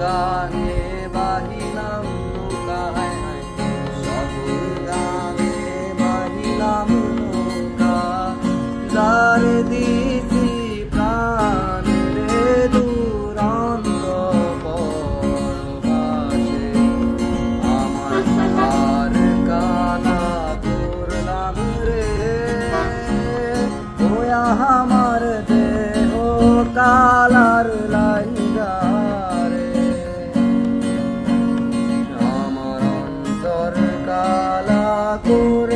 গানে বাহিলাম নৌকায় সকল গানে বাহিলাম নৌকা যার দিছি প্রাণ রে দূরান্ত পরবাসে আমার আর কানা করলাম রে। ওয়া আমার দেহ কালার লা 我。